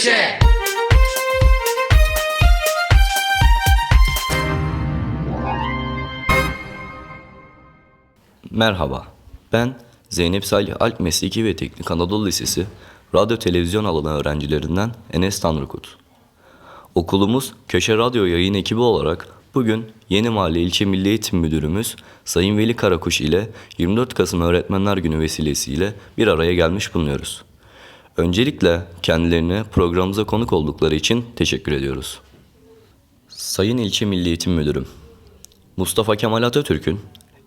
Köşe. Merhaba, ben Zeynep Salih Alp Mesleki ve Teknik Anadolu Lisesi Radyo Televizyon alanı öğrencilerinden Enes Tanrıkut. Okulumuz Köşe Radyo yayın ekibi olarak bugün Yeni Mahalle İlçe Milli Eğitim Müdürümüz Sayın Veli Karakuş ile 24 Kasım Öğretmenler Günü vesilesiyle bir araya gelmiş bulunuyoruz. Öncelikle kendilerine programımıza konuk oldukları için teşekkür ediyoruz. Sayın İlçe Milli Eğitim Müdürüm, Mustafa Kemal Atatürk'ün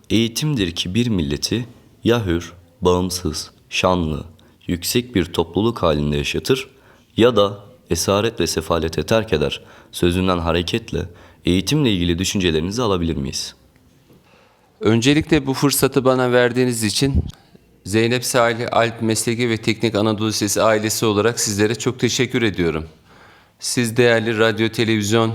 eğitimdir ki bir milleti ya hür, bağımsız, şanlı, yüksek bir topluluk halinde yaşatır ya da esaret ve sefalete terk eder sözünden hareketle eğitimle ilgili düşüncelerinizi alabilir miyiz? Öncelikle bu fırsatı bana verdiğiniz için Zeynep Salih Alp Mesleki ve Teknik Anadolu Lisesi ailesi olarak sizlere çok teşekkür ediyorum. Siz değerli radyo, televizyon, e,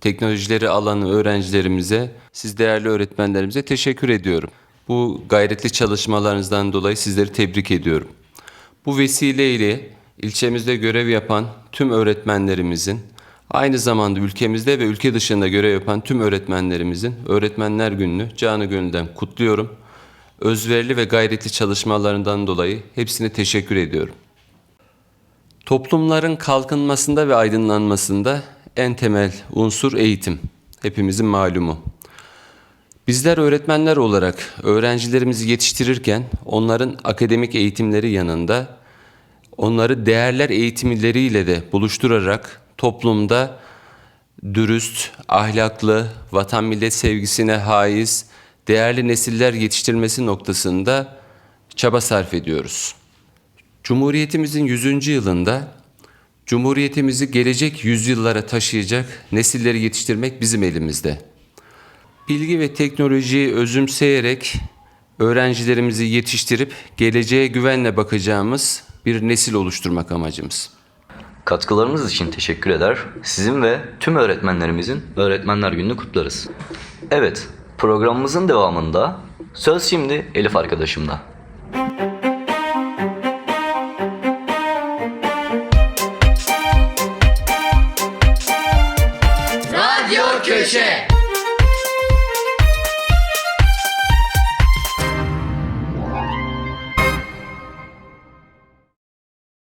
teknolojileri alanı öğrencilerimize, siz değerli öğretmenlerimize teşekkür ediyorum. Bu gayretli çalışmalarınızdan dolayı sizleri tebrik ediyorum. Bu vesileyle ilçemizde görev yapan tüm öğretmenlerimizin, aynı zamanda ülkemizde ve ülke dışında görev yapan tüm öğretmenlerimizin Öğretmenler Günü'nü canı gönülden kutluyorum. Özverili ve gayretli çalışmalarından dolayı hepsine teşekkür ediyorum. Toplumların kalkınmasında ve aydınlanmasında en temel unsur eğitim. Hepimizin malumu. Bizler öğretmenler olarak öğrencilerimizi yetiştirirken onların akademik eğitimleri yanında onları değerler eğitimleriyle de buluşturarak toplumda dürüst, ahlaklı, vatan millet sevgisine haiz, değerli nesiller yetiştirmesi noktasında çaba sarf ediyoruz. Cumhuriyetimizin 100. yılında Cumhuriyetimizi gelecek yüzyıllara taşıyacak nesilleri yetiştirmek bizim elimizde. Bilgi ve teknolojiyi özümseyerek öğrencilerimizi yetiştirip geleceğe güvenle bakacağımız bir nesil oluşturmak amacımız. Katkılarınız için teşekkür eder. Sizin ve tüm öğretmenlerimizin Öğretmenler Günü'nü kutlarız. Evet, programımızın devamında söz şimdi Elif arkadaşımda. Radyo Köşe